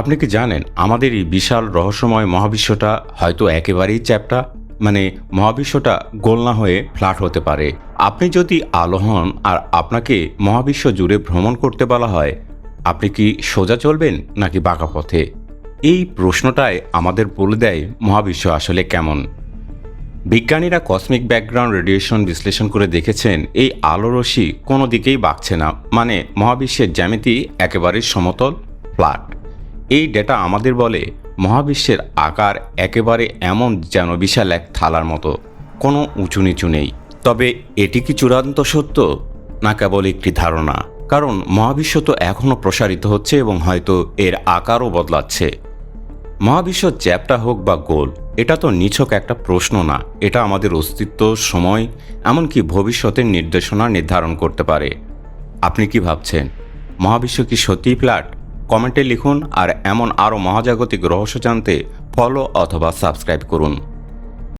আপনি কি জানেন, আমাদের এই বিশাল রহস্যময় মহাবিশ্বটা হয়তো একেবারেই চ্যাপ্টা? মানে মহাবিশ্বটা গোল না হয়ে ফ্ল্যাট হতে পারে। আপনি যদি আলো হন আর আপনাকে মহাবিশ্ব জুড়ে ভ্রমণ করতে বলা হয়, আপনি কি সোজা চলবেন নাকি বাঁকা পথে? এই প্রশ্নটাই আমাদের বলে দেয় মহাবিশ্ব আসলে কেমন। বিজ্ঞানীরা কসমিক ব্যাকগ্রাউন্ড রেডিয়েশন বিশ্লেষণ করে দেখেছেন, এই আলো রশ্মি কোনো দিকেই বাঁকছে না। মানে মহাবিশ্বের জ্যামিতি একেবারে সমতল ফ্ল্যাট এই ডেটা আমাদের বলে, মহাবিশ্বের আকার একেবারে এমন যেন বিশাল এক থালার মতো, কোনো উঁচু নিচু নেই। তবে এটি কি চূড়ান্ত সত্য? না কেবল একটি ধারণা, কারণ মহাবিশ্ব তো এখনও প্রসারিত হচ্ছে এবং হয়তো এর আকারও বদলাচ্ছে। মহাবিশ্ব চ্যাপ্টা হোক বা গোল, এটা তো নিছক একটা প্রশ্ন না, এটা আমাদের অস্তিত্ব, সময়, এমনকি ভবিষ্যতের নির্দেশনা নির্ধারণ করতে পারে। আপনি কি ভাবছেন, মহাবিশ্ব কি সত্যিই ফ্ল্যাট? কমেন্টে লিখুন আর এমন আরও মহাজাগতিক রহস্য জানতে ফলো অথবা সাবস্ক্রাইব করুন।